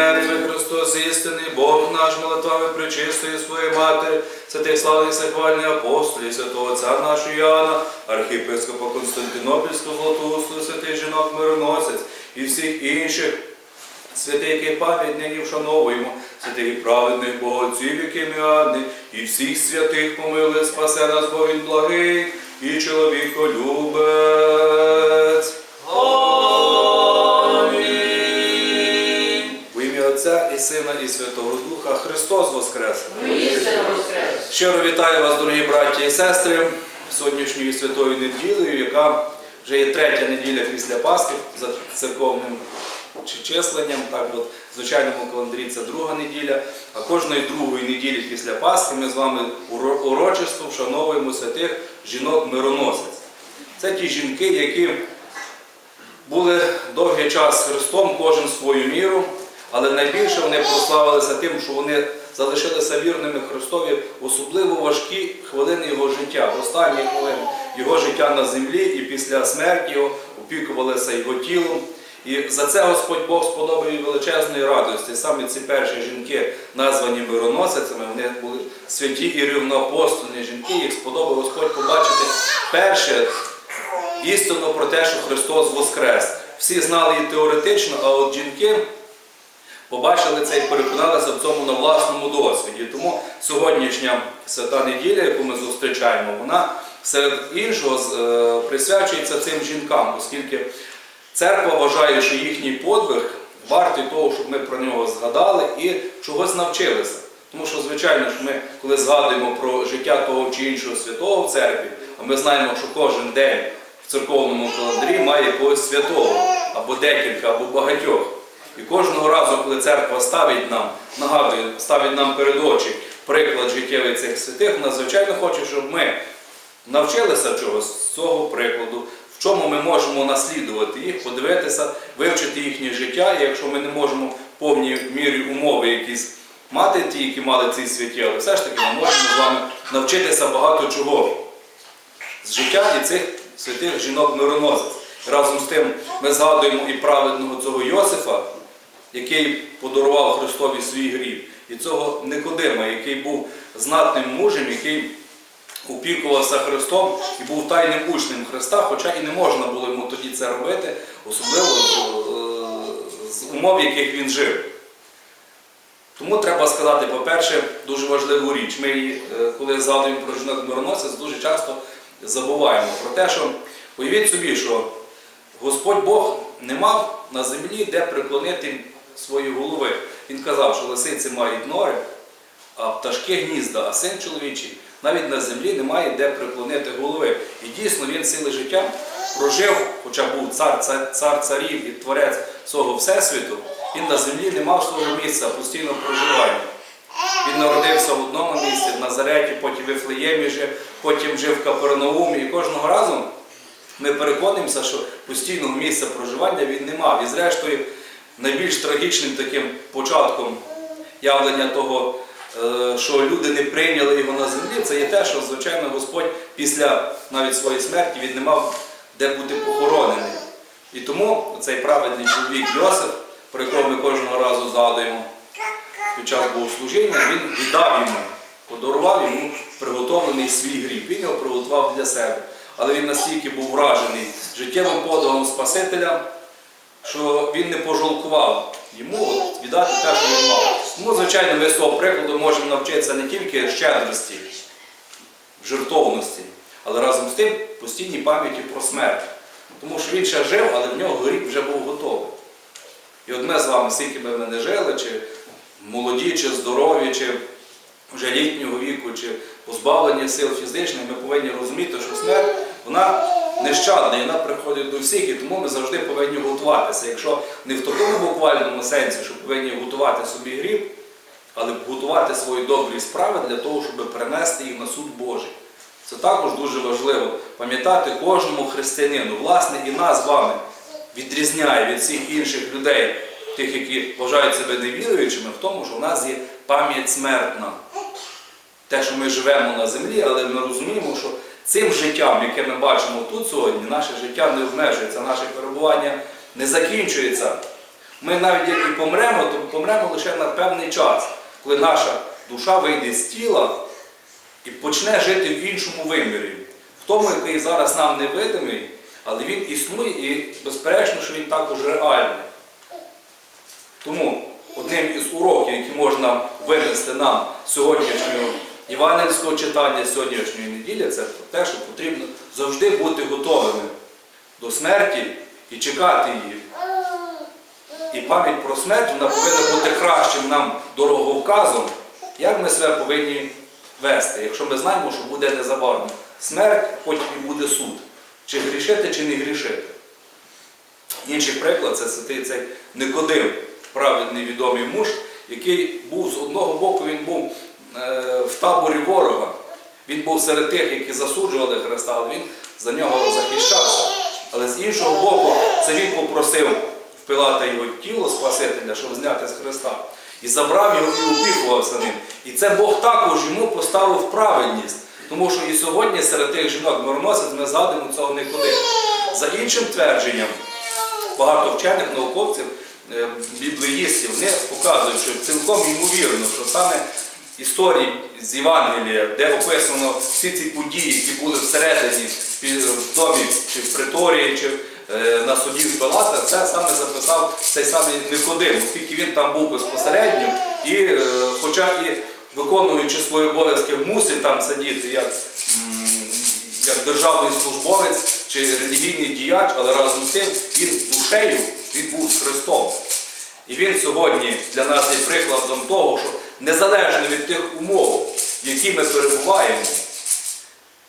Христос, істинний Бог наш, молитвами причистої своєї матері, святих славних саквальних апостолів, святого Отця нашого Іоанна, архієпископа Константинопільського Златоусту, святих жінок мироносець і всіх інших святих, які пам'ять нині вшановуємо, святих і праведних богоців, яким Іоанни, і всіх святих помили, спасе нас, бо він благий і чоловіколюбець. І Сина, і Святого Духа Христос Воскрес! Щиро вітаю вас, дорогі браті і сестри, сьогоднішньою святою неділею, яка вже є третя неділя після Пасхи за церковним численням. Так, от, в звичайному календарі це друга неділя. А кожної другої неділі після Пасхи ми з вами урочисто вшановуємо святих жінок-мироносець. Це ті жінки, які були довгий час з Христом, кожен свою міру, але найбільше вони прославилися тим, що вони залишилися вірними Христові особливо важкі хвилини його життя, в останні хвилини його життя на землі і після смерті його опікувалися його тілом. І за це Господь Бог сподобав їй величезної радості. Саме ці перші жінки, названі мироносицями, вони були святі і рівноапостольні жінки. Їх сподобав Господь побачити перше істину про те, що Христос Воскрес. Всі знали її теоретично, а от жінки побачили це і переконалися в цьому на власному досвіді. Тому сьогоднішня свята неділя, яку ми зустрічаємо, вона серед іншого е, присвячується цим жінкам, оскільки церква вважає, що їхній подвиг вартий того, щоб ми про нього згадали і чогось навчилися. Тому що, звичайно ж, ми, коли згадуємо про життя того чи іншого святого в церкві, а ми знаємо, що кожен день в церковному календарі має якогось святого, або декілька, або багатьох. І кожного разу, коли церква ставить нам, нагадує, ставить нам перед очі приклад життєвий цих святих, вона звичайно хоче, щоб ми навчилися чогось з цього прикладу, в чому ми можемо наслідувати їх, подивитися, вивчити їхнє життя, і якщо ми не можемо повній мірі умови якісь мати ті, які мали ці святі, але все ж таки ми можемо з вами навчитися багато чого з життя і цих святих жінок-мироносець. Разом з тим ми згадуємо і праведного цього Йосифа, який подарував Христові свій гріб, і цього Никодима, який був знатним мужем, який опікувався Христом і був тайним учнем Христа, хоча і не можна було йому тоді це робити, особливо з, е, умов, в яких він жив. Тому треба сказати, по-перше, дуже важливу річ. Ми, е, коли згадуємо про жінок мироносець, дуже часто забуваємо про те, що уявіть собі, що Господь Бог не мав на землі де приклонити свої голови. Він казав, що лисиці мають нори, а пташки гнізда, а син чоловічий навіть на землі не має де приклонити голови. І дійсно він ціле життя прожив, хоча був цар, цар, цар царів і творець свого Всесвіту, він на землі не мав свого місця постійного проживання. Він народився в одному місці, в Назареті, потім в Вифлеємі жив, потім жив в Капернаумі. І кожного разу ми переконуємося, що постійного місця проживання він не мав. І зрештою, найбільш трагічним таким початком явлення того, е, що люди не прийняли його на землі, це є те, що, звичайно, Господь після навіть своєї смерті він не мав де бути похоронений. І тому цей праведний чоловік Йосиф, про якого ми кожного разу згадуємо під час богослужіння, він віддав йому, подарував йому приготовлений свій гріб. Він його приготував для себе. Але він настільки був вражений життєвим подвигом Спасителя, що він не пожалкував йому от, віддати те, що він мав. Тому, звичайно, ми з того прикладу можемо навчитися не тільки щедрості, жертовності, але разом з тим постійній пам'яті про смерть. Тому що він ще жив, але в нього гріб вже був готовий. І от ми з вами, скільки би ми не жили, чи молоді, чи здорові, чи вже літнього віку, чи позбавлені сил фізичних, ми повинні розуміти, що смерть вона нещадна, і вона приходить до всіх, і тому ми завжди повинні готуватися. Якщо не в такому буквальному сенсі, що повинні готувати собі гріб, але готувати свої добрі справи для того, щоб перенести їх на суд Божий. Це також дуже важливо пам'ятати кожному християнину, власне, і нас з вами відрізняє від всіх інших людей, тих, які вважають себе невіруючими, в тому, що в нас є пам'ять смертна. Те, що ми живемо на землі, але ми розуміємо, що цим життям, яке ми бачимо тут сьогодні, наше життя не обмежується, наше перебування не закінчується Ми навіть як і помремо, то помремо лише на певний час, коли наша душа вийде з тіла і почне жити в іншому вимірі, в тому, який зараз нам невидимий, але він існує і безперечно, що він також реальний. Тому одним із уроків, які можна винести нам сьогоднішнього євангельського читання сьогоднішньої неділі, це про те, що потрібно завжди бути готовими до смерті і чекати її. І пам'ять про смерть вона повинна бути кращим нам дороговказом, як ми себе повинні вести, якщо ми знаємо, що буде незабаром смерть, потім і буде суд. Чи грішити, чи не грішити. Інший приклад це святий цей Никодим, праведний відомий муж, який був з одного боку, він був в таборі ворога. Він був серед тих, які засуджували Христа, але він за нього захищався. Але з іншого боку, це він попросив в Пилата його тіло Спасителя, щоб зняти з Христа. І забрав його і опікувався ним. І це Бог також йому поставив праведність. Тому що і сьогодні серед тих жінок мироносець ми згадуємо цього Никодима. За іншим твердженням, багато вчених науковців, е, біблеїстів, вони показують, що цілком ймовірно, що саме історії з Євангелія, де описано всі ці події, які були всередині в домі, чи в приторії, чи е, на суді в Пилата, це саме записав цей самий Никодим, оскільки він там був безпосередньо, і е, хоча і виконуючи свої обов'язки, мусив там сидіти як як державний службовець чи релігійний діяч, але разом з тим він душею він був Христом. І він сьогодні для нас є прикладом того, що незалежно від тих умов, в які ми перебуваємо,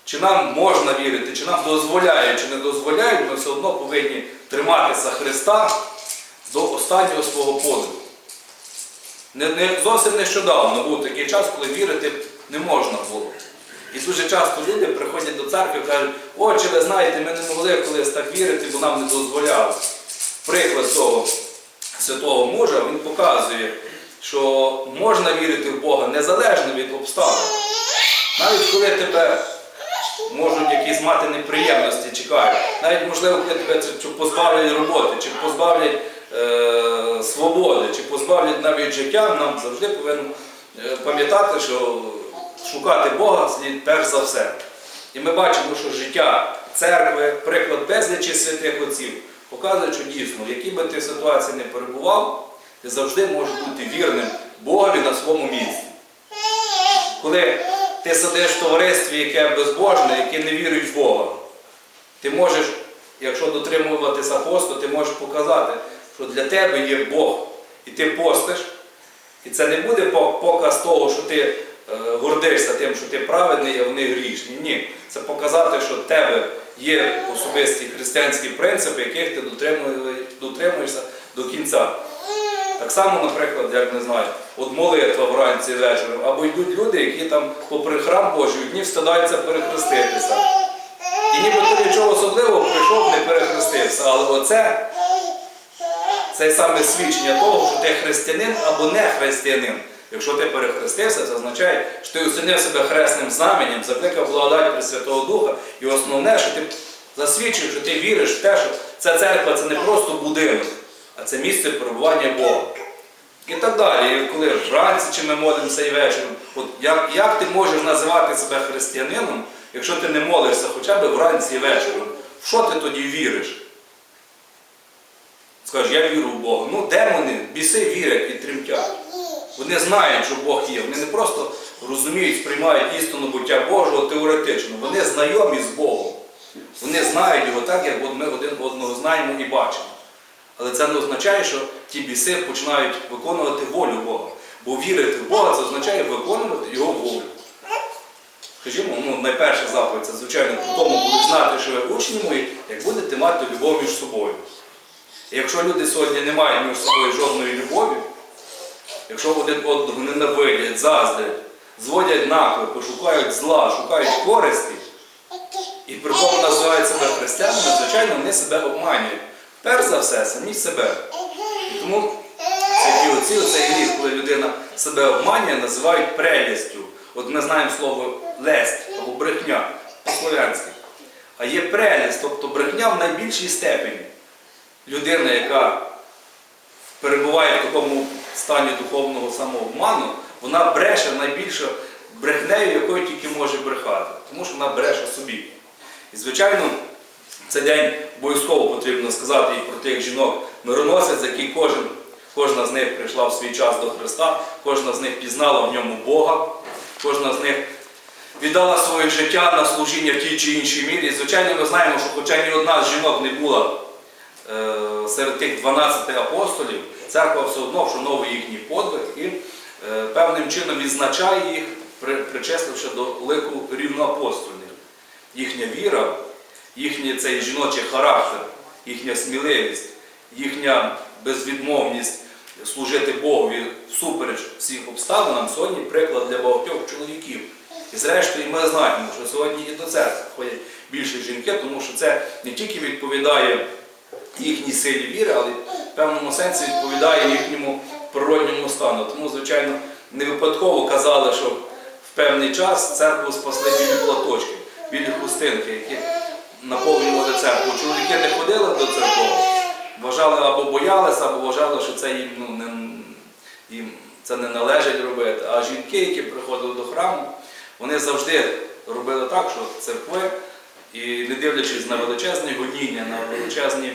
чи нам можна вірити, чи нам дозволяють, чи не дозволяють, ми все одно повинні триматися Христа до останнього свого подиху. Не, не, зовсім нещодавно був такий час, коли вірити не можна було. І дуже часто люди приходять до церкви і кажуть, о, чи ви знаєте, ми не могли колись так вірити, бо нам не дозволяли. Приклад цього святого мужа, він показує, що можна вірити в Бога незалежно від обставин. Навіть коли тебе можуть якісь мати неприємності, чекають, навіть можливо, коли тебе чи- позбавлять роботи, чи позбавлять е, свободи, чи позбавлять навіть життя, нам завжди повинно е, пам'ятати, що шукати Бога слід перш за все. І ми бачимо, що життя церкви, приклад безлічі святих отців, показує, що дійсно, в якій би ти ситуації не перебував, ти завжди можеш бути вірним Богові на своєму місці. Коли ти сидиш в товаристві, яке безбожне, яке не вірить в Бога, ти можеш, якщо дотримуватися посту, ти можеш показати, що для тебе є Бог. І ти постиш. І це не буде показ того, що ти е, гордишся тим, що ти праведний, а вони грішні. Ні. Це показати, що в тебе є особисті християнські принципи, яких ти дотримуєшся до кінця. Так само, наприклад, як не знаю, от молитва вранці вечором, або йдуть люди, які там попри храм Божий дні встидаються перехреститися. І ніби ти нічого особливого прийшов, не перехрестився. Але оце це саме свідчення того, що ти християнин або не християнин. Якщо ти перехрестився, це означає, що ти оцінив себе хресним знаменем, закликав благодать Пресвятого Духа. І основне, що ти засвідчив, що ти віриш в те, що ця церква це не просто будинок, а це місце перебування Бога. І так далі. І коли вранці чи ми молимося і вечором, от як, як ти можеш називати себе християнином, якщо ти не молишся хоча б вранці і вечором? В що ти тоді віриш? Скажеш, я вірю в Бога. Ну, демони, біси вірять і тремтять. Вони знають, що Бог є. Вони не просто розуміють, сприймають істину буття Божого теоретично. Вони знайомі з Богом. Вони знають його так, як ми один одного знаємо і бачимо. Але це не означає, що ті біси починають виконувати волю Бога. Бо вірити в Бога це означає виконувати Його волю. Скажімо, ну, найперша заповідь це, звичайно, по тому будуть знати, що ви учні мої, як будете мати любов між собою. І якщо люди сьогодні не мають між собою жодної любові, якщо один одного ненавидять, заздрять, зводять наклепи, шукають зла, шукають користі, і при тому називають себе християнами, звичайно, вони себе обманюють. Перш за все, самі себе. Тому ці оці, цей гріх, коли людина себе обманює, називають прелістю. От ми знаємо слово лесть або брехня по-слов'янськи. А є прелість, тобто брехня в найбільшій степені. Людина, яка перебуває в такому стані духовного самообману, вона бреше найбільше брехнею, якою тільки може брехати, тому що вона бреше собі. І, звичайно, цей день обов'язково потрібно сказати і про тих жінок мироносець, які кожен, кожна з них прийшла в свій час до Христа, кожна з них пізнала в ньому Бога, кожна з них віддала своє життя на служіння в тій чи іншій мірі. І, звичайно, ми знаємо, що хоча ні одна з жінок не була е, серед тих 12 апостолів, церква все одно вшановує їхній подвиг і е, певним чином відзначає їх, при- причисливши до лику рівноапостольних. Їхня віра, їхній цей жіночий характер, їхня сміливість, їхня безвідмовність служити Богові всупереч всіх обставинам сьогодні приклад для багатьох чоловіків. І зрештою ми знаємо, що сьогодні і до церкви ходять більше жінки, тому що це не тільки відповідає їхній силі віри, але в певному сенсі відповідає їхньому природньому стану. Тому, звичайно, не випадково казали, що в певний час церкву спасли білі платочки, білі хустинки, які наповнювали церкву. Чоловіки не ходили до церкви, вважали або боялися, або вважали, що це їм, ну, не, їм це не належить робити. А жінки, які приходили до храму, вони завжди робили так, що церкви, і не дивлячись на величезні гоніння, на величезні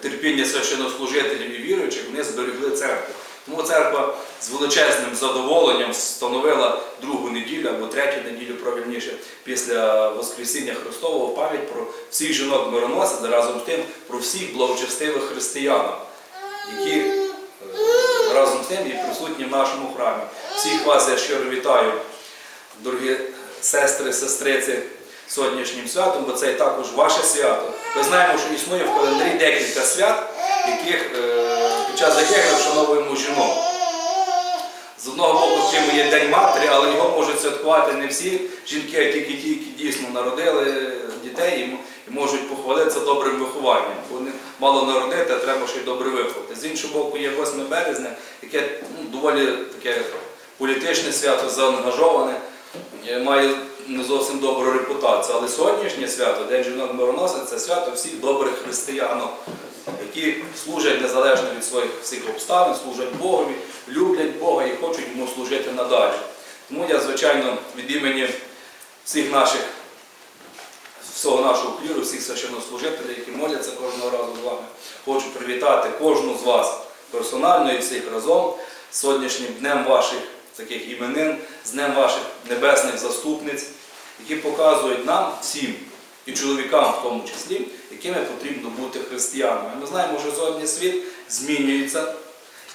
терпіння священнослужителів і віруючих, вони зберегли церкву. Тому церква з величезним задоволенням встановила другу неділю або третю неділю, правильніше, після Воскресіння Христового в пам'ять про всіх жінок мироносиць, разом з тим про всіх благочестивих християн, які е, разом з тим і присутні в нашому храмі. Всіх вас я щиро вітаю, дорогі сестри, сестриці, сьогоднішнім святом, бо це і також ваше свято. Ми знаємо, що існує в календарі декілька свят, яких, е, час яких вшановуємо жінок. З одного боку, в цьому є День матері, але його можуть святкувати не всі жінки, а тільки ті, які дійсно народили дітей і можуть похвалитися добрим вихованням. Бо не мало народити, а треба ще й добре виховати. З іншого боку, є 8 березня, яке ну, доволі таке політичне свято, заангажоване, е, має не зовсім добру репутацію. Але сьогоднішнє свято, День жінок мироносиць, це свято всіх добрих християнок, які служать незалежно від своїх всіх обставин, служать Богові, люблять Бога і хочуть йому служити надалі. Тому я, звичайно, від імені всіх наших, всього нашого кліру, всіх священнослужителів, які моляться кожного разу з вами, хочу привітати кожну з вас персонально і всіх разом з сьогоднішнім днем ваших таких іменин, з днем ваших небесних заступниць, які показують нам всім, і чоловікам в тому числі, якими потрібно бути християнами. Ми знаємо, що сьогодні світ змінюється.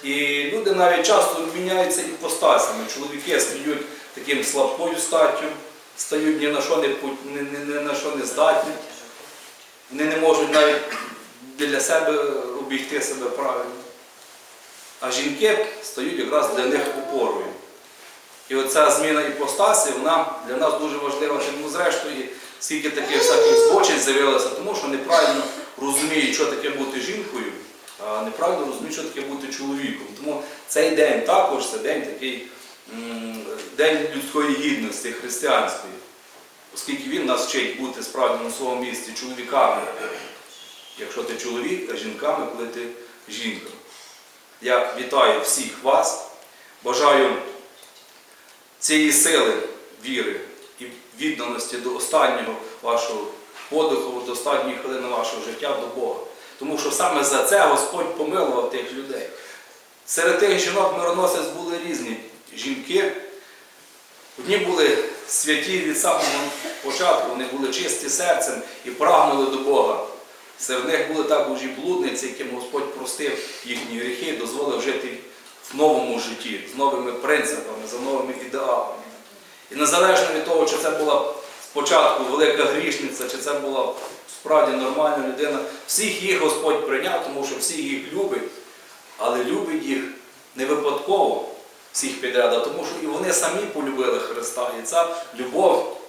І люди навіть часто міняються іпостасями. Чоловіки стають таким слабкою статтю, стають ні на що не, ні, ні, на що не здатні. Вони не можуть навіть для себе обійти себе правильно. А жінки стають якраз для них опорою. І оця зміна іпостасі, вона для нас дуже важлива, тому зрештою, скільки таких всяких збочень з'явилося, тому що неправильно розуміють, що таке бути жінкою, а неправильно розуміють, що таке бути чоловіком. Тому цей день також це день такий день людської гідності християнської, оскільки він нас вчить бути справді на своєму місці чоловіками. Якщо ти чоловік, а жінками, коли ти жінка. Я вітаю всіх вас, бажаю цієї сили віри і відданості до останнього вашого подиху, до останньої хвилини вашого життя до Бога. Тому що саме за це Господь помилував тих людей. Серед тих жінок мироносець були різні жінки. Одні були святі від самого початку, вони були чисті серцем і прагнули до Бога. Серед них були також і блудниці, яким Господь простив їхні гріхи дозволив жити в новому житті, з новими принципами, за новими ідеалами. І незалежно від того, чи це була спочатку велика грішниця, чи це була справді нормальна людина, всіх їх Господь прийняв, тому що всіх їх любить, але любить їх не випадково всіх підряд, а тому що і вони самі полюбили Христа. І ця любов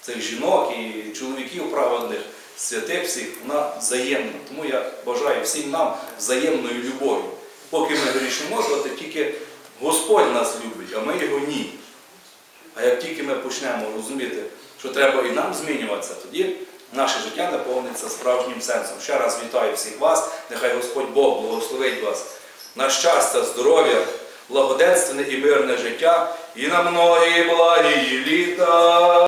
цих жінок і чоловіків праведних, святих всіх, вона взаємна. Тому я бажаю всім нам взаємної любові. Поки ми грішимо, то тільки Господь нас любить, а ми його ні. А як тільки ми почнемо розуміти, що треба і нам змінюватися, тоді наше життя наповниться справжнім сенсом. Ще раз вітаю всіх вас. Нехай Господь Бог благословить вас на щастя, здоров'я, благоденственне і мирне життя і на многі благі літа.